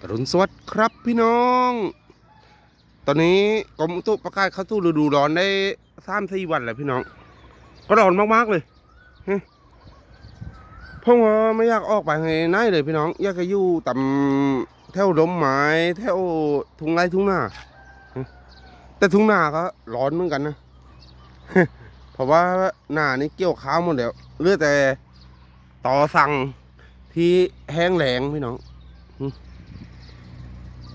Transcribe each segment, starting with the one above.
อรุณสวัสดิ์ครับพี่น้อง ตอนนี้กรมอุตุประกาศเข้าสู่ฤดูร้อนได้สามสี่วันแล้วพี่น้อง ก็ร้อนมากๆเลยฮะผมว่าไม่อยากออกไปไหนเลยพี่น้อง อยากจะอยู่ต่ำแถวร่มไม้แถวทุ่งไร่ทุ่งนาแต่ทุ่งนาก็ร้อนเหมือนกันนะ เพราะว่าหน้านี่เกี่ยวข้าวหมดแล้วเหลือแต่ต่อสั่งที่แห้งแหลงพี่น้อง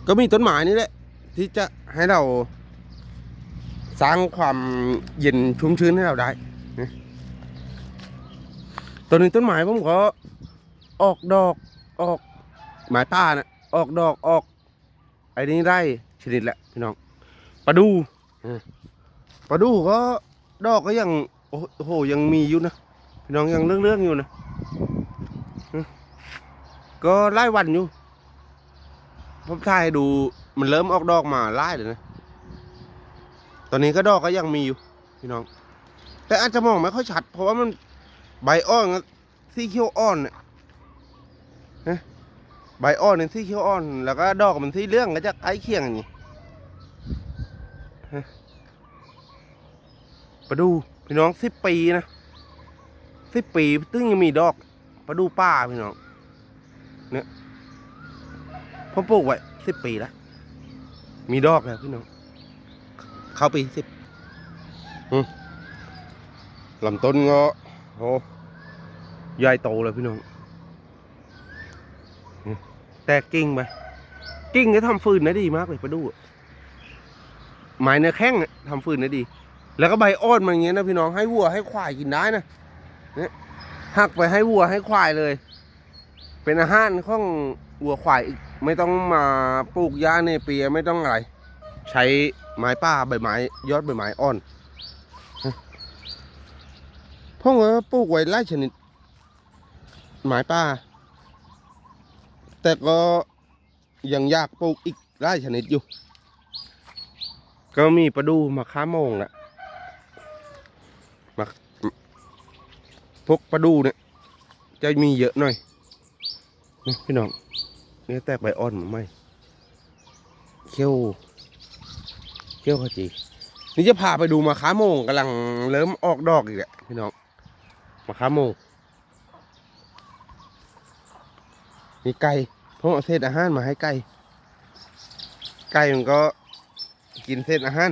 ก็มีต้นไม้นี่แหละ ที่จะให้เราสร้างความเย็นชุ่มชื้นให้เราได้ตัวนี้ต้นไม้ผมก็ออกดอกออกหมายป้านะออกดอกออกไอ้นี่ได้ชนิดแหละพี่น้องปลาดูปลาดูก็ดอกก็ยังโอ้โหยังมีอยู่นะพี่น้องยังเรื่องๆอยู่นะก็ไล่วันอยู่ ผมถ่ายให้ดูมันเริ่มออกดอกมาไล่เลยนะ ตอนนี้ก็ดอกก็ยังมีอยู่พี่น้อง แต่อาจจะมองไม่ค่อยชัด เพราะว่ามันใบอ่อนสีเขียวอ่อนเนี่ยนะใบอ่อนเนี่ยสีเขียวอ่อน แล้วก็ดอกมันสีเหลืองก็จะใกล้เคียงกันนี่ฮะไปดูพี่น้องสิบปีนะสิบปีตึ้งยังมีดอกไปดูป้าพี่น้องเนี่ย ผมปลูกไว้สิบปีแล้ว มีดอกแล้วพี่น้อง เข้าปีสิบลำต้นก็โอ้ใหญ่โตเลยพี่น้อง แตกกิ่งไปกิ่งก็ทำฟืนได้ดีมากเลยไปดูอะไม้เนื้อแข้งทำฟืนได้ดี แล้วก็ใบอ้อนมันอย่างเงี้ยนะพี่น้องให้วัวให้ควายกินได้นะเนี่ยหักไปให้วัวให้ควายเลย เป็นอาหารของวัวควายอีก ไม่ต้องมาปลูกหญ้าเนเปียไม่ต้องอะไร ใช้ไม้ป้าใบไม้ยอดใบไม้อ่อนพ่อว่าปลูกไว้ไล่ชนิดไม้ป้า แต่ก็ยังอยากปลูกอีกไล่ชนิดอยู่ ก็มีประดูมาค้ามงแหละมาพวกประดูเนี่ยจะมีเยอะหน่อยนี่พี่น้อง นี่แตกใบอ่อนมาไหมเขี้ยวเขี้ยวขจีนี่จะพาไปดูมะขามโมงกำลังเริ่มออกดอกอีกแหละพี่น้องมะขามโมงมีไก่ผมเอาเศษอาหารมาให้ไก่ไก่มันก็กินเศษอาหาร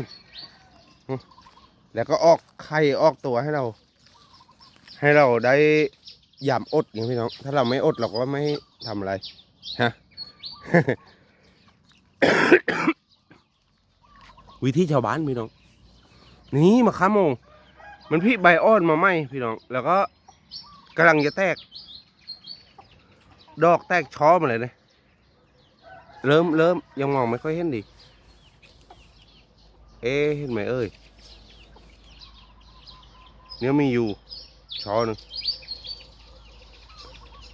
แล้วก็ออกไข่ออกตัวให้เรา ให้เราได้ยามอดอย่างพี่น้อง ถ้าเราไม่อดเราก็ไม่ทำอะไร ฮะวิธีชาวบ้านพี่น้อง นี่มะขามโมงมันพี่ใบอ้อนมาไหมพี่น้อง แล้วก็กำลังจะแตก ดอกแตกช้อมาเลยนะเริ่มเริ่มยังมองไม่ค่อยเห็นดีเอ๊เห็นไหมเอ้ยเนี่ยมีอยู่ช้อนึง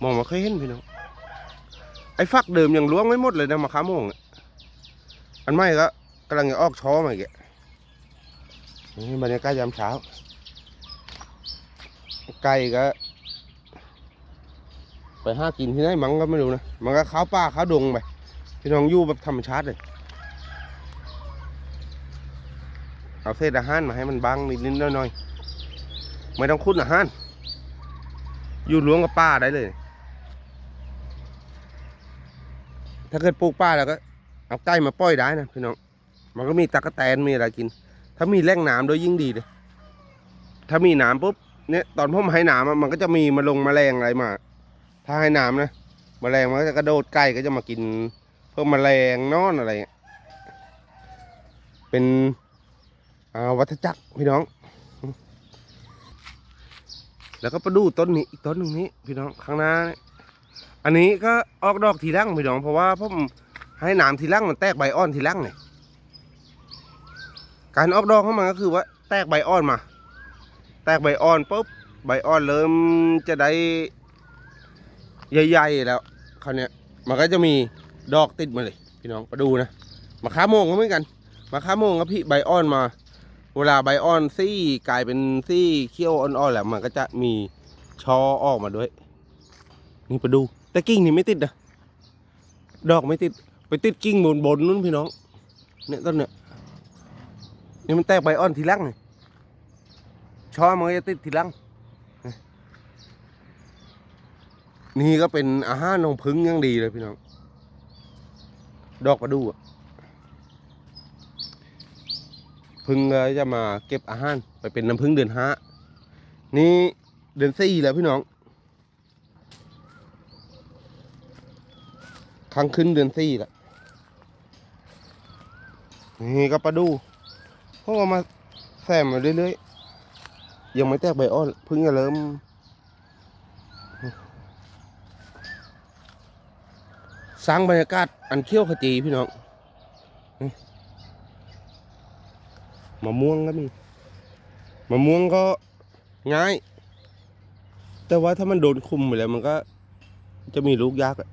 มองม่ค่อยเห็นพี่น้อง ไอ้ฟักเดิมยังล้วงไม่หมดเลยนะมะขามโมงอะอันไม่ก็กำลังจะออกช้อมาอีกนี่บรรยากาศยามเช้า ไก่ก็ ไปห้ากินที่ไหนมั้งก็ไม่รู้นะ มันก็ข้าวป่าข้าวดงไปพี่น้องอยู่แบบธรรมชาติเลยเอาเศษอาหารมาให้มันบางนิดๆหน่อยๆ ไม่ต้องคุ้นอาหารอยู่ล้วงกับป้าได้เลย ถ้าเกิดปลูกป่าแล้วก็ เอาไก่มาปล่อยได้นะพี่น้อง มันก็มีตะกแตนมีอะไรกิน ถ้ามีแหล่งน้ำโดยยิ่งดีเลย ถ้ามีน้ำปุ๊บเนี่ยตอนพ่มให้น้ำมันก็จะมีมาลงมาแมลงอะไรมา ถ้าให้น้ำนะมาแมลงมันก็จะกระโดดไก่ก็จะมากินพวกแมลงนอนอะไรเป็นอาวัฏจักรพี่น้อง แล้วก็ประดูต้นนี้อีกต้นหนึ่งนี้ พี่น้องข้างหน้าเนี่ย อันนี้ก็ออกดอกทีหลังพี่น้อง เพราะว่าผมให้หนามทีหลังมันแตกใบอ่อนทีหลังเนี่ยการออกดอกของมันก็คือว่าแตกใบอ่อนมา แตกใบอ่อนปุ๊บใบอ่อนเริ่มจะได้ใหญ่ๆแล้วคราวนี้มันก็จะมีดอกติดมาเลยพี่น้องมาดูนะมะขาโมงก็เหมือนกันมะขาโมงก็พี่ใบอ่อนมา เวลาใบอ่อนซี่กลายเป็นซี่เขี้ยวอ่อนๆแล้วมันก็จะมีชอออกมาด้วย นี่ไปดู แต่กิ่งนี่ไม่ติดนะดอกไม่ติด ไปติดกิ่งบนบนนู้นพี่น้อง เนี่ยต้นเนี่ยนี่มันแตกใบอ่อนทีลังนี่ช่อมันก็จะติดทีลัง นี่ก็เป็นอาหารของพึ่งยังดีเลยพี่น้อง ดอกประดู่อะพึ่งก็จะมาเก็บอาหารไปเป็นน้ำพึ่งเดือนห้านี่เดือนสี่แล้วพี่น้อง ครั้งขึ้นเดือนสี่แล้วนี่ก็ประดูเพราะว่ามาแซมมาเรื่อยๆ ยังไม่แตกใบอ้อนเพิ่งจะเริ่ม สร้างบรรยากาศอันเขี้ยวขจีพี่น้องมะม่วงก็มีมะม่วงก็ง่าย แต่ว่าถ้ามันโดนคุมไปแล้วมันก็จะมีลูกยากอะ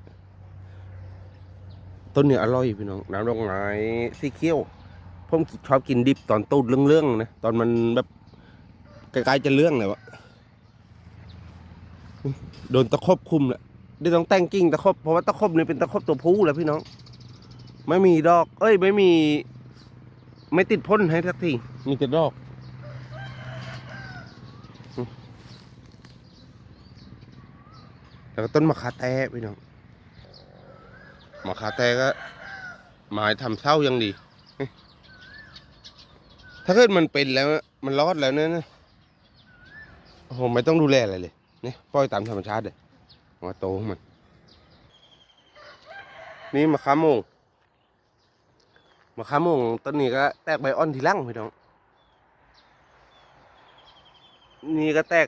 ต้นเนี่ยอร่อยพี่น้องน้ำดอกไม้สีเขียวผมชอบกินดิบตอนตูดเรื่องๆนะตอนมันแบบใกล้ๆจะเรื่องเลยวะโดนตะครบคุมแหละได้ต้องแต่งกิ่งตะครบเพราะว่าตะครบนี่เป็นตะครบตัวผู้แหล้วพี่น้อง ไม่มีดอก เอ้ย ไม่มี ไม่ติดพ่นให้สักทีมีแต่ดอกอืมแล้วก็ต้นมะขาแต้พี่น้อง มะขาแต้ก็หมายทำเศร้ายังดี ถ้าเกิดมันเป็นแล้ว มันรอดแล้วเนี่ยนะโอ้โหไม่ต้องดูแลอะไรเลยนี่ปล่อยตามธรรมชาติเลยมาโตของมัน นี่มะขามโมงมะขามโมงต้นนี้ก็แตกใบอ่อนทีหลังพี่น้อง นี่ก็แตก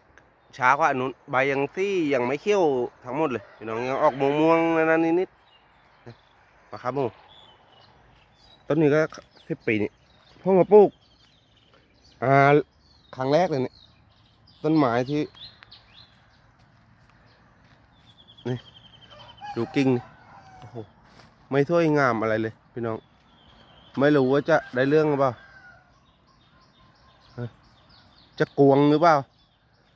ช้ากว่าอันนู้นใบยังซี่ยังไม่เขี้ยวทั้งหมดเลยพี่น้องยังออกม่วงม่วงๆนั่นนิด ๆมะขามโมต้นนี้ก็สิบปีนี่พ่อมาปลูกอ่าครั้งแรกเลยเนี่ยต้นไม้ที่นี่ดูกิ่งโอ้โหไม่ถ้วยงามอะไรเลยพี่น้อง ไม่รู้ว่าจะได้เรื่องหรือเปล่าฮะจะกวงหรือเปล่า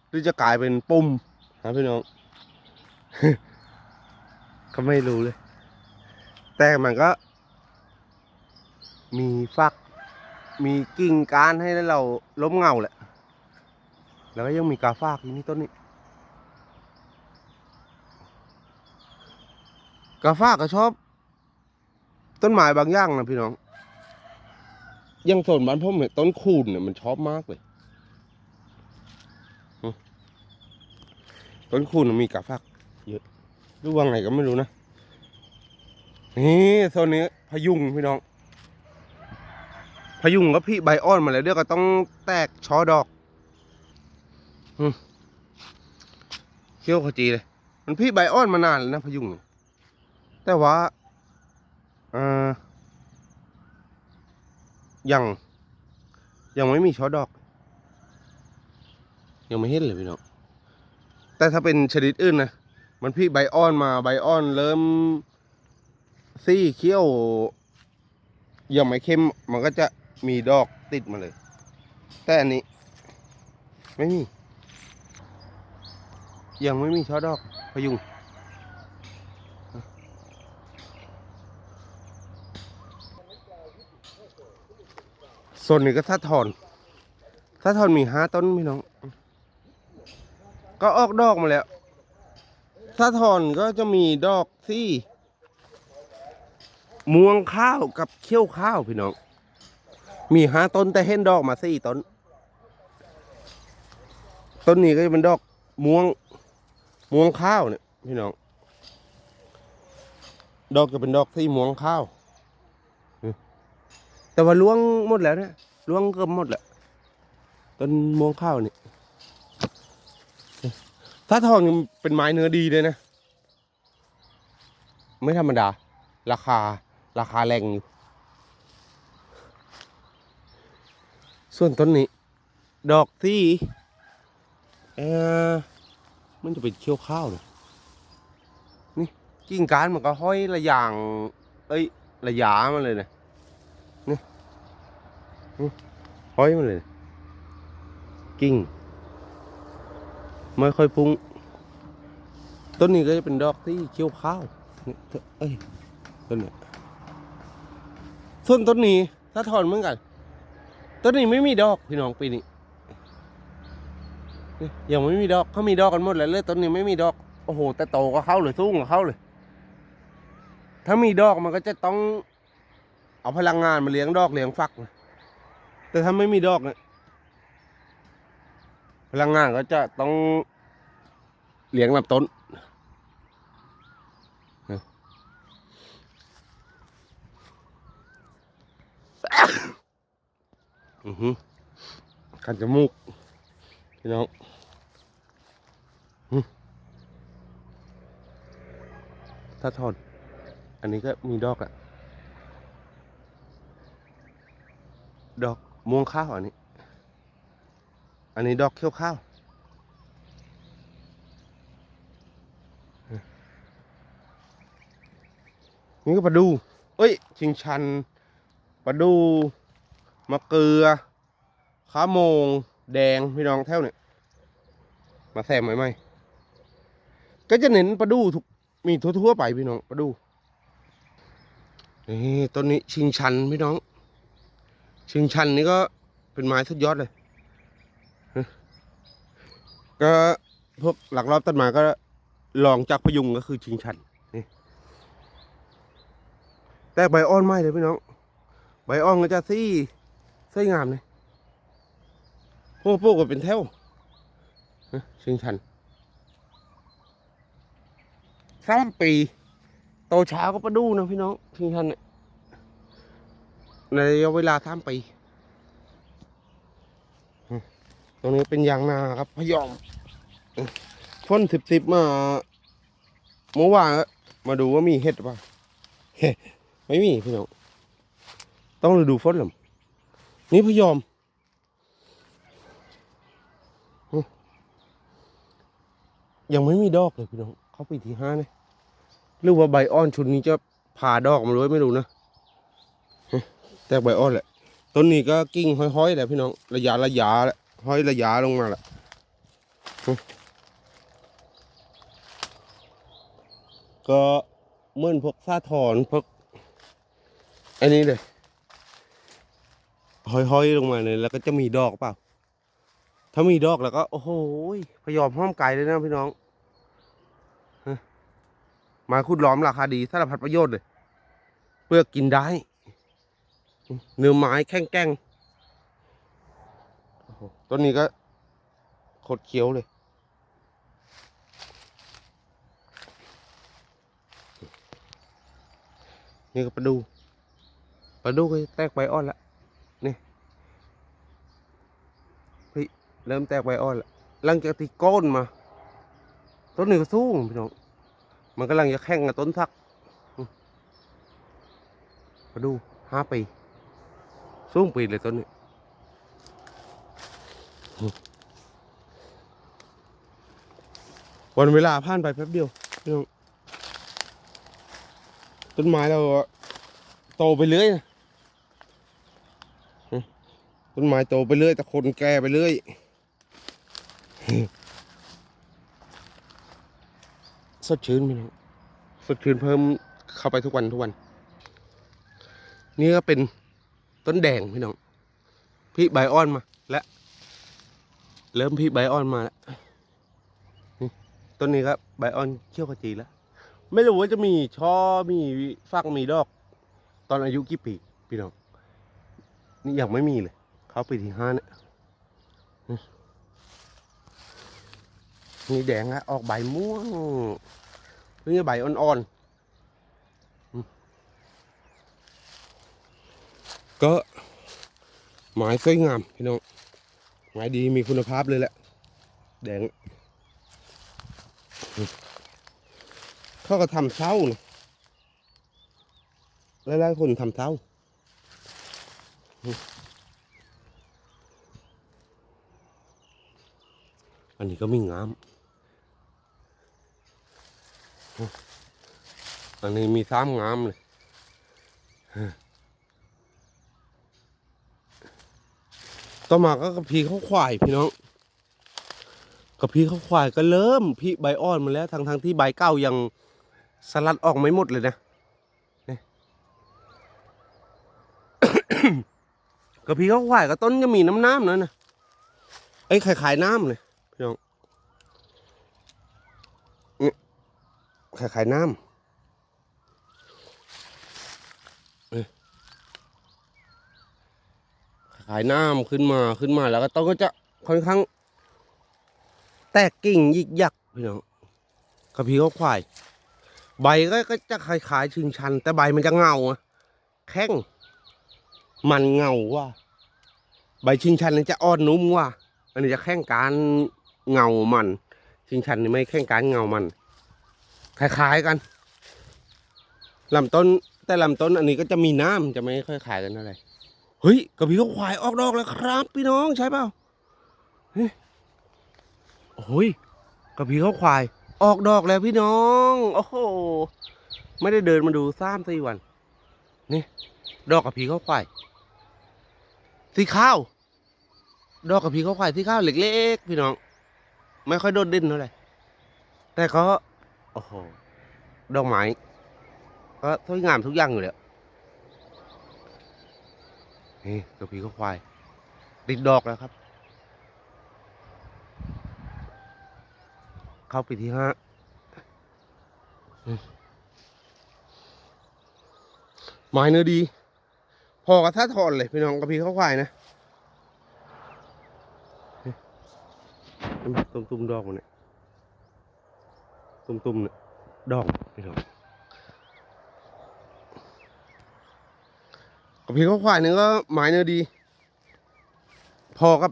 หรือจะกลายเป็นปุ่มฮะพี่น้อง ก็ไม่รู้เลย แต่มันก็ มีฟัก มีกิ่งก้ารให้เราล้มเงาแหละ แล้วก็ยังมีกาฟากที่นี่ต้นนี้ กาฟากก็ชอบ ต้นไม้บางอย่างนะพี่น้องยังโซนบ้านผมเนี่ยต้นคูนเนี่ยมันชอบมากเลย ต้นคูนมันมีกาฟัก เยอะรู้ว่าไงก็ไม่รู้นะ นี่โซนนี้พยุงพี่น้อง พยุงก็พี่ใบอ้อนมาแล้วเดี๋ยวก็ต้องแตกช่อดอกเขี้ยวขจีเลย มันพี่ใบอ้อนมานานแล้วนะพยุง แต่ว่าเอ่อยังยังไม่มีช่อดอก ยังไม่เห็นเลยพี่น้องแต่ถ้าเป็นชนิดอื่นนะมันพี่ใบอ้อนมาใบอ้อนเริ่ม ซี่เขี้ยวยังไม่เข้มมันก็จะมีดอกติดมาเลย แต่อันนี้ ไม่มี ยังไม่มีช่อดอกพยุงส่วนนี้ก็ถ้าถอนถ้าถอนมีห้าต้นพี่น้อง ก็ออกดอกมาแล้วถ้าถอนก็จะมีดอกที่ ม่วงข้าวกับเขี้ยวข้าวพี่น้อง มีห้าต้นแต่เห็นดอกมาสี่ต้น ต้นนี้ก็จะเป็นดอกม่วงม่วงข้าวเนี่ยพี่น้อง ดอกจะเป็นดอกที่ม่วงข้าว แต่ว่าล้วงหมดแล้วนี่ยล้วงเกือบหมดแหละต้นม่วงข้าวนี่ถ้าทองเป็นไม้เนื้อดีเลยนะ ไม่ธรรมดา ราคา ราคาแรงอยู่ ส่วนต้นนี้ ดอกที่เออมันจะเป็นเขี้ยวข้าวเลยนี่กิ่งการมันก็ห้อยระย่าง เอ้ยระยามาเลยเนะห้อยมาเลย กิ่งไม่ค่อยพุ่งต้นนี้ก็จะเป็นดอกที่เขี้ยวข้าวเอเอ้ยต้นเนี้ย ส่วนต้นนี้ถ้าถอนเหมือนกัน ต้นนี้ไม่มีดอกพี่น้องปีนี้ยังไม่มีดอกเขามีดอกกันหมดแล้วเลยต้นนี้ไม่มีดอกโอ้โห แต่โตก็เข้าเลยสูงก็เข้าเลย ถ้ามีดอกมันก็จะต้อง เอาพลังงานมาเลี้ยงดอกเลี้ยงฟักนะแต่ถ้าไม่มีดอกเนี่ยพลังงานก็จะต้องเลี้ยงลำต้น อือหือกันจมูกพี่น้องถ้าถอดอันนี้ก็มีดอกอะดอกม่วงข้าวอันนี้ อันนี้ดอกเขี้ยวข้าวนี่ก็ปลาดู เอ้ย ชิงชันปลาดู มะเกลือข้าโมง แดงพี่น้องแถวเนี่ยมาแซมไหมไหมก็จะเน้นปลาดูทุกมีทั่วๆไปพี่น้องปลาดูนี่ต้นนี้ชิงชันพี่น้อง ชิงชันนี่ก็เป็นไม้สุดยอดเลยก็พวกหลักรอบต้นไม้ก็ลองจากพยุงก็คือชิงชันนี่แต่ใบอ่อนไม่เลยพี่น้อง ใบอ่อนก็จะซี่ ไส้งามเลยพวกพวกก็เป็นแถวชิงชันสามปี โตเช้าก็ประดูนะพี่น้องชิงชันเนี่ยในระยะเวลาสามปี ตรงนี้เป็นยางนาครับพยอมอืมพ่นสิบสิบมาเมื่อวานมาดูว่ามีเห็ดหรือเปล่าเฮ้ไม่มีพี่น้อง ต้องฤดูฝนหรอ นี่พยอม ยังไม่มีดอกเลยพี่น้องเขาปีที่ห้าเนี่ยหรือว่าใบอ้อนชุดนี้จะผ่าดอกมาด้วยไม่รู้นะแต่ใบอ้อนแหละต้นนี้ก็กิ่งห้อยๆแหละพี่น้องระยะระยะแหละห้อยระยะลงมาแหละฮะก็เหมื่อนพวกซาถอนพวกอันนี้เลย ห้อยๆลงมาเลยแล้วก็จะมีดอกเปล่า ถ้ามีดอกแล้วก็โอ้โหพยอมห้อมไก่เลยนะพี่น้องไมาคุดล้อมราคาดีสารพัดประโยชน์เลยเปลือกกินได้ เนื้อไม้แข็งแกร่งต้นนี้ก็โคตรเคี้ยวเลย นี่ก็ปลาดูปลาดูก็แตกใบอ่อนละ เริ่มแตกใบอ่อนล้วหลังจากที่โก้นมา ต้นนี้ก็สูงพี่น้องมันกำลังจะแข่งกับต้นสักมาดูห้าปีสูงปีเลยต้นนี้วันเวลาผ่านไปแป๊บเดียวพี่น้องต้นไม้เราโตไปเรื่อยนะต้นไม้โตไปเรื่อยแต่คนแก่ไปเรื่อย สดชื่นพี่น้องสดชื่นเพิ่มเข้าไปทุกวันทุกวัน นี่ก็เป็นต้นแดงพี่น้องพี่ใบอ่อนมา และเริ่มพี่ใบอ่อนมาแล้วนี่ต้นนี้ครับใบอ่อนเขี้ยวขจีแล้วไม่รู้ว่าจะมีช่อมีฟักมีดอก ตอนอายุกี่ปีพี่น้องนี่ยังไม่มีเลย เขาปีที่ห้าเนี่ย นี่แดงอะออกใบม่วงนี่ใบอ่อนๆ ก็ไม้สวยงามพี่น้องไม้ดีมีคุณภาพเลยแหละ แดงเขาก็ทำเช้านะหลายๆคนทำเช้าอันนี้ก็ไม่งาม อันนี้มีสามงามเลยต่อมาก็กระพีข้าวควายพี่น้องกระพีข้าวควายก็เริ่มพี่ใบอ่อนมาแล้วทางทางที่ใบเก้ายังสลัดออกไม่หมดเลยนะกระพีข้าวควายก็ต้นก็มีน้ำน้ำเลยนะไอ้ไข่ขายน้ำเลย ขายขายน้ำขายน้ำขึ้นมาขึ้นมาแล้วก็ต้นก็จะค่อนข้าง แตกกิ่งยิกยักพี่น้องกระพีเขาควาย ใบก็ก็จะคล้ายๆชิงชัน แต่ใบมันจะเงาอะแข็งมันเงาว่า ใบชิงชันนี่จะอ่อนนุ่มว่าอันนี้จะแข้งการเงามัน ชิงชันนี่ไม่แข้งการเงามัน คล้ายๆกันลำต้น แต่ลำต้นอันนี้ก็จะมีน้ำจะไม่ค่อยขายกันเท่าไหร่เฮ้ยกระพีเขาควายออกดอกแล้วครับ พี่น้องใช่เปล่าเฮ้ยโอ้ยกระพีเขาควาย ออกดอกแล้วพี่น้อง โอ้โหไม่ได้เดินมาดูสามสี่วัน นี่ ดอกกระพีเขาควายสีข้าว ดอกกระพีเขาควายสีข้าวเล็กๆพี่น้อง ไม่ค่อยโดดเด่นเท่าไหร่แต่ก็ โอ้โห ดอกไม้ก็สวยงามทุกอย่างอยู่แล้วนี่กระพีเขาควาย ติดดอกแล้วครับ เข้าปีที่ห้าอืมไม้เนื้อดี พอกับท่าทอนเลยพี่น้องกับพี่เขาควายนะ ตุ่มตุ่มๆดอกมันเนี่ย ตุ่มๆเนี่ยดอกพี่น้องกับพี่เขาควายนึงก็ไม้เนื้อดี พอกับ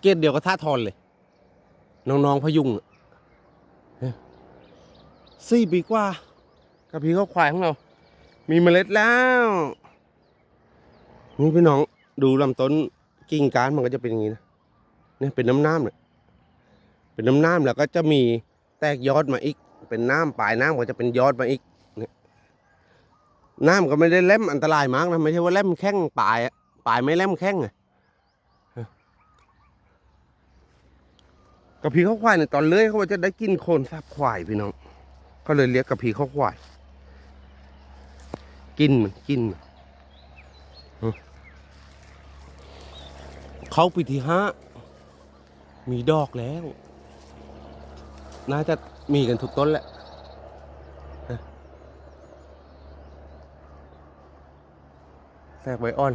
เกตเดียวกับท่าทอนเลย น้องๆพยุงเนี่ยสี่ปีกว่ากับพี่เขาควายของเรา มีเมล็ดแล้วนี่พี่น้องดูลำต้นกิ่งก้านมันก็จะเป็นอย่างนี้นะเนี่ยเป็นน้ำน้ำเนี่ยเป็นน้ำน้ำแล้วก็จะมี แตกยอดมาอีก เป็นน้ำปลายน้ำก็จะเป็นยอดมาอีกนี่ยน้ำก็ไม่ได้เล่มอันตรายมากนะไม่ใช่ว่าเล่มแข้งปลายอะปลายไม่เล่มแข้งอะกระพีข้าวควายเนี่ยตอนเลื้อยเขาจะได้กินโคลนซับควายพี่น้องก็เลยเรียกกระพีข้าวควาย กินมันกินมันเขาปีที่ห้ามีดอกแล้ว น่าจะมีกันทุกต้นแหละแทรกใบอ่อน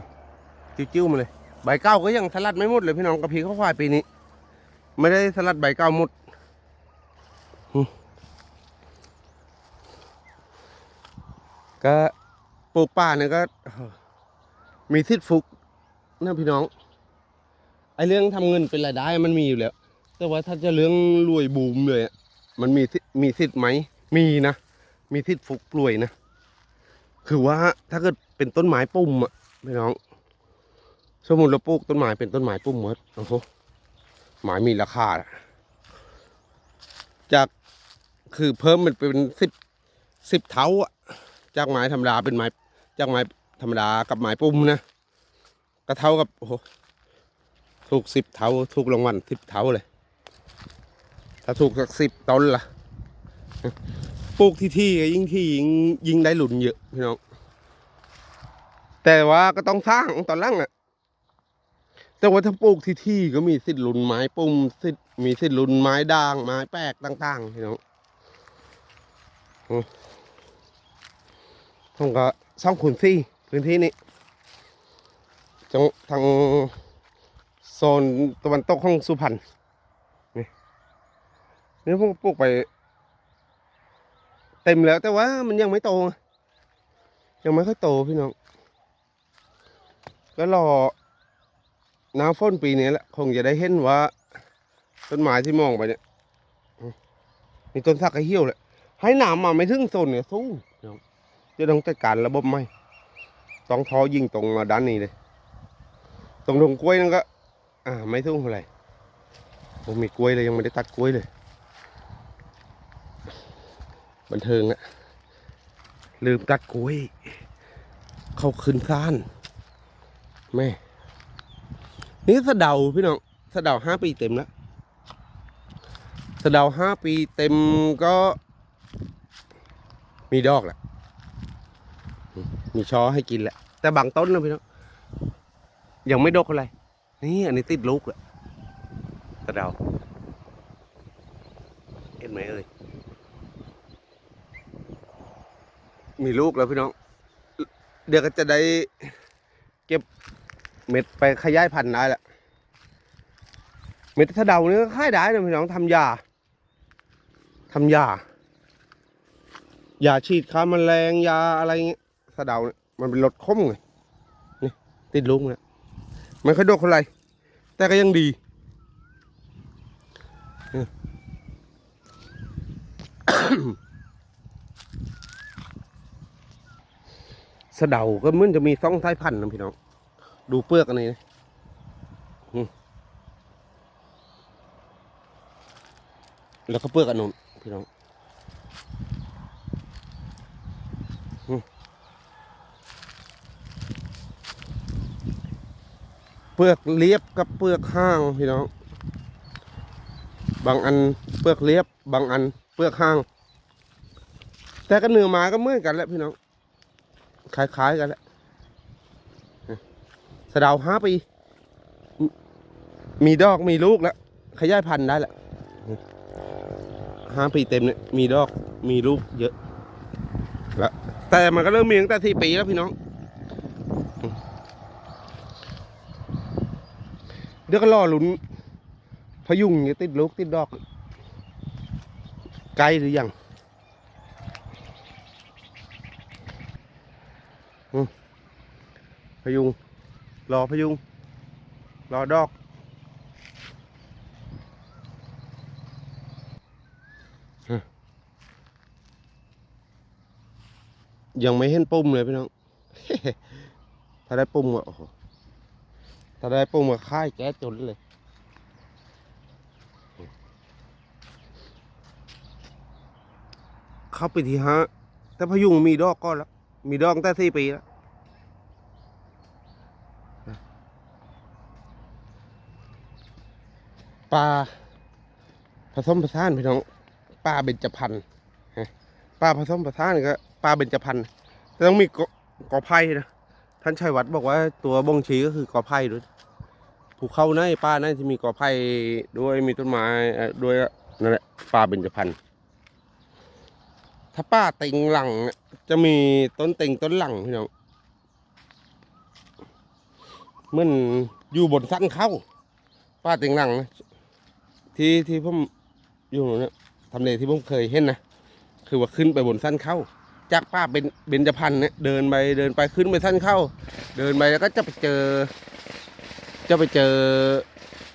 จิ้วๆมาเลย ใบเก้าก็ยังสลัดไม่หมดเลยพี่น้องกระพีข้าวควายปีนี้ ไม่ได้สลัดใบเก้าหมดก็ปลูกป่าเนี่ยก็ มีทิศฟุกนะพี่น้องไอเรื่องทำเงินเป็นรายได้มันมีอยู่แล้ว แต่ว่าถ้าจะเรื่องรวยบูมเลยมันมีมีสิทธิ์ไหมมีนะ มีทิศฟุกรวยนะ คือว่าถ้าเกิดเป็นต้นไม้ปุ่มอะพี่น้อง สมมติเราปลูกต้นไม้เป็นต้นไม้ปุ่มหมดโอ้โหหมายมีราคาอะจากคือเพิ่มมันเป็นสิบสิบเท่าอะจากไม้ธรรมดาเป็นไม้จากไม้ธรรมดากับไม้ปุ่มนะก็เท่ากับโอ้โหถูกสิบเท่าถูกรางวัลสิบเท่าเลย ถ้าถูกสักสิบต้นล่ะปลูกที่ที่ยิ่งที่ยิ่งยิ่งได้หลุนเยอะพี่น้องแต่ว่าก็ต้องสร้างตอนล่างอะแต่ว่าถ้าปลูกที่ที่ก็มีสิทธิ์หลุนไม้ปุ่มสิทธิ์มีสิทธิ์หลุนไม้ด่างไม้แปลกต่างๆพี่น้องผมก็ซ่องขุนซี่พื้นที่นี้จังทางโซนตะวันตกของสุพรรณ นี่ผมก็ปลูกไป เต็มแล้วแต่ว่ามันยังไม่โต ยังไม่ค่อยโตพี่น้อง ก็รอน้ำฝนปีนี้แหละคงจะได้เห็นว่า ต้นไม้ที่มองไปเนี่ยมีต้นสักกระเหี่ยวเลยให้น้ำมาไม่ถึงโซนเนี่ยสู้เดี๋ยวจะต้องจัดการระบบไหมต้องทอยิงตรงมาด้านนี้เลย ตรงตรงกล้วยนั่นก็ อ่า ไม่ทุ่งเท่าไหร่ผมมีกล้วยเลยยังไม่ได้ตัดกล้วยเลย บันเทิงอะลืมตัดกล้วย เขาขึ้นซ่านแม่ นี่สะเดาพี่น้องสะเดาห้าปีเต็มแล้วสะเดาห้าปีเต็มก็ มีดอกแหละ มีช้อให้กินแหละ แต่บางต้นนะพี่น้องยังไม่ดกอะไร นี่อันนี้ติดลูกอะตะเดาเห็นไหมเอ่ย มีลูกแล้วพี่น้อง เดี๋ยวก็จะได้เก็บเม็ดไปขยายพันธุ์ได้แล้วเม็ดสะเดานี่ก็ค่ายได้นะพี่น้องทำยาทำยายาฉีดฆ่าแมลงยาอะไรเงี้ยสะเดาเนี่ยมันเป็นรสคมไงนี่ติดลูกเนี่ยมันค่อยดกเท่าไหรแต่ก็ยังดีเนี่ย สะเดาก็มือนจะมีสองสายพันธุ์นะพี่น้อง ดูเปลือกอันนี้นะแล้วก็เปลือกอันนู้นพี่น้องเปลือกเรียบกับเปลือกห้างพี่น้อง บางอันเปลือกเรียบบางอันเปลือกห้าง แต่ก็เนื้อมาก็เหมือนกันแหละพี่น้อง คล้ายๆกันแหละสะดาวห้าปีมมีดอกมีลูกแล้ว ขยายพันธุ์ได้แหละห้าปีเต็มเนี่ยมีดอกมีลูกเยอะแล้วแต่มันก็เริ่มมีตั้งแต่สี่ปีแล้วพี่น้อง เดี๋ยวก็รอลุ้นพยุงจะติดลูกติดดอก ไกลหรือยัง พยุง รอพยุง รอดอก ยังไม่เห็นปุ่มเลยพี่น้อง ถ้าได้ปุ่มอะโอ้โหถ้าได้ปุ่มอะค่ายแก๊สจนเลยเข้าไปทีฮะแต่พยุงมีดอกก็แล้ว มีดอกตั้งแต่สี่ปีแล้ว ปลาผสมผสานพี่น้องปลาเบญจพรรณปลาผสมผสานก็ปลาเบญจพรรณแต่ต้องมีกกอไผ่นะท่านชัยวัฒน์บอกว่าตัวบ่งชี้ก็คือกอไผ่ด้วยภูเขาในป่าในที่มีกอไผ่ด้วยมีต้นไม้ด้วยนั่นแหละปลาเบญจพรรณถ้าป้าติงหลังจะมีต้นติงต้นหลังพี่น้องมันอยู่บนสั้นเข้าป้าติงหลังนะ ที่ที่ผมอยู่เนี่ยทำเลที่ผมเคยเห็นนะคือว่าขึ้นไปบนสั้นเข้า จากป้าเป็นเบญจพรรณเนี่ยเดินไปเดินไปขึ้นไปสั้นเข้า เดินไปแล้วก็จะไปเจอ จะไปเจอ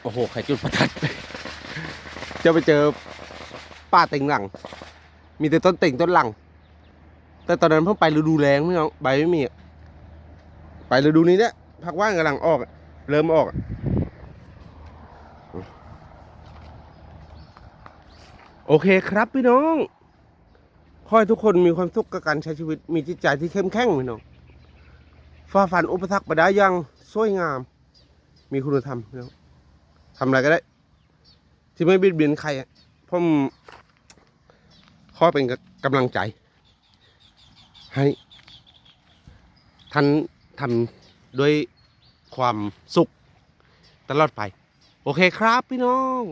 โอ้โหใครจุดประทัดจะไปเจอป้าเต็งหลัง มีแต่ต้นเต็งต้นหลัง แต่ตอนนั้นเพิ่งไปฤดูแรงไม่น้องใบไม่มี ไปฤดูนี้เนี่ยพักว่างกำลังออก เริ่มออกอะ โอเคครับพี่น้องขอให้ทุกคนมีความสุขกับการใช้ชีวิต มีจิตใจที่เข้มแข็งพี่น้องฝ่าฟันอุปสรรคปได้อยังสวยงาม มีคุณธรรมพี่น้องทำอะไรก็ได้ ที่ไม่เบียดเบียนใครผมขอเป็นกำลังใจ ให้ ท่านทำด้วยความสุขตลอดไป โอเคครับพี่น้อง